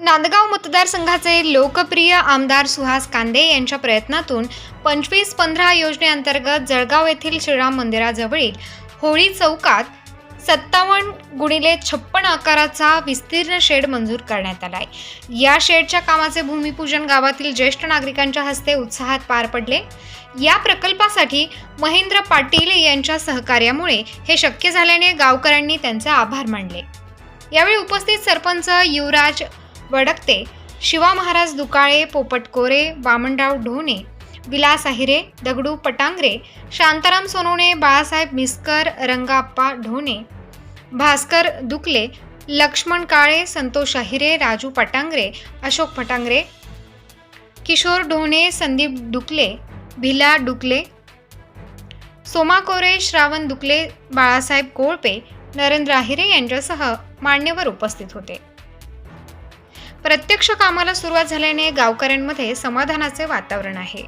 नांदगाव मतदारसंघाचे लोकप्रिय आमदार सुहास कांदे यांच्या प्रयत्नातून पंचवीस पंधरा योजनेअंतर्गत जळगाव येथील श्रीराम मंदिराजवळील होळी चौकात सत्तावन्न गुणिले छप्पन आकाराचा विस्तीर्ण शेड मंजूर करण्यात आलाय. या शेडच्या कामाचे भूमिपूजन गावातील ज्येष्ठ नागरिकांच्या हस्ते उत्साहात पार पडले. या प्रकल्पासाठी महेंद्र पाटील यांच्या सहकार्यामुळे हे शक्य झाल्याने गावकऱ्यांनी त्यांचे आभार मानले. यावेळी उपस्थित सरपंच युवराज वडकते. शिवा महाराज दुकाळे पोपट कोरे वामनराव ढोणे विलास अहिरे दगडू पटांगरे शांताराम सोनवणे बाळासाहेब मिस्कर रंगाप्पा ढोणे भास्कर दुकले लक्ष्मण काळे संतोष अहिरे राजू पटांगरे अशोक पटांगरे किशोर ढोणे संदीप डुकले भिला डुकले सोमा कोरे श्रावण दुकले बाळासाहेब कोळपे नरेंद्र अहिरे यांच्यासह मान्यवर उपस्थित होते. प्रत्यक्ष कामाला सुरुवात झाल्याने गावकऱ्यांमध्ये समाधानाचे वातावरण आहे.